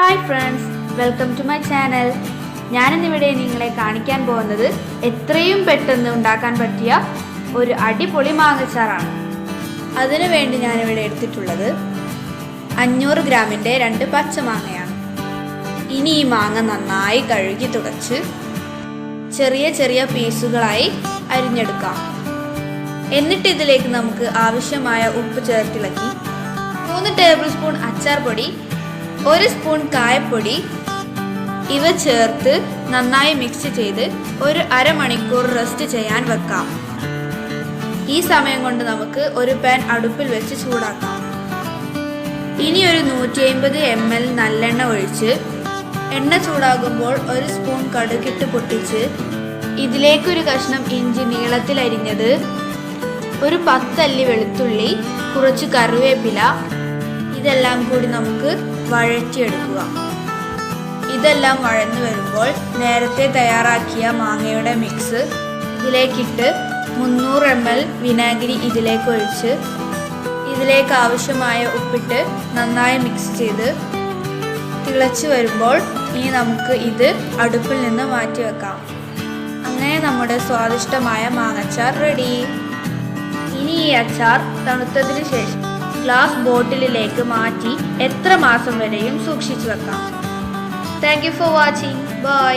Hi friends welcome to my channel ഞാനിന്നിവിടെ നിങ്ങളെ കാണിക്കാൻ പോകുന്നത് എത്രയും പെട്ടെന്ന് ഉണ്ടാക്കാൻ പറ്റിയ ഒരു അടിപൊളി മാങ്ങച്ചാറാണ്. അതിനു വേണ്ടി ഞാനിവിടെ എടുത്തിട്ടുള്ളത് അഞ്ഞൂറ് ഗ്രാമിന്റെ രണ്ട് പച്ചമാങ്ങയാണ് ഇനി ഈ മാങ്ങ നന്നായി കഴുകി തുടച്ച് ചെറിയ ചെറിയ പീസുകളായി അരിഞ്ഞെടുക്കാം. എന്നിട്ട് ഇതിലേക്ക് നമുക്ക് ആവശ്യമായ ഉപ്പ് ചേർത്തിളക്കി മൂന്ന് ടേബിൾ സ്പൂൺ അച്ചാർ പൊടി ഒരു സ്പൂൺ കായപ്പൊടി ഇവ ചേർത്ത് നന്നായി മിക്സ് ചെയ്ത് ഒരു അരമണിക്കൂർ റെസ്റ്റ് ചെയ്യാൻ വെക്കാം. ഈ സമയം കൊണ്ട് നമുക്ക് ഒരു പാൻ അടുപ്പിൽ വെച്ച് ചൂടാക്കാം. ഇനി ഒരു നൂറ്റി അമ്പത് എം എൽ നല്ലെണ്ണ ഒഴിച്ച് എണ്ണ ചൂടാകുമ്പോൾ ഒരു സ്പൂൺ കടുകിട്ട് പൊട്ടിച്ച് ഇതിലേക്കൊരു കഷ്ണം ഇഞ്ചി നീളത്തിൽ അരിഞ്ഞത് ഒരു പത്തല്ലി വെളുത്തുള്ളി കുറച്ച് കറിവേപ്പില ഇതെല്ലാം കൂടി നമുക്ക് വഴറ്റിയെടുക്കുക. ഇതെല്ലാം വഴന്നു വരുമ്പോൾ നേരത്തെ തയ്യാറാക്കിയ മാങ്ങയുടെ മിക്സ് ഇതിലേക്കിട്ട് മുന്നൂറ് എം എൽ വിനാഗിരി ഇതിലേക്ക് ഒഴിച്ച് ഇതിലേക്ക് ആവശ്യമായ ഉപ്പിട്ട് നന്നായി മിക്സ് ചെയ്ത് തിളച്ചു വരുമ്പോൾ ഇനി നമുക്ക് ഇത് അടുപ്പിൽ നിന്ന് മാറ്റി വെക്കാം. അങ്ങനെ നമ്മുടെ സ്വാദിഷ്ടമായ മാങ്ങച്ചാർ റെഡി ഇനി ഈ അച്ചാർ തണുത്തതിന് ശേഷം ഗ്ലാസ് ബോട്ടിലിലേക്ക് മാറ്റി എത്ര മാസം വരെയും സൂക്ഷിച്ചു വെക്കാം. Thank you for watching bye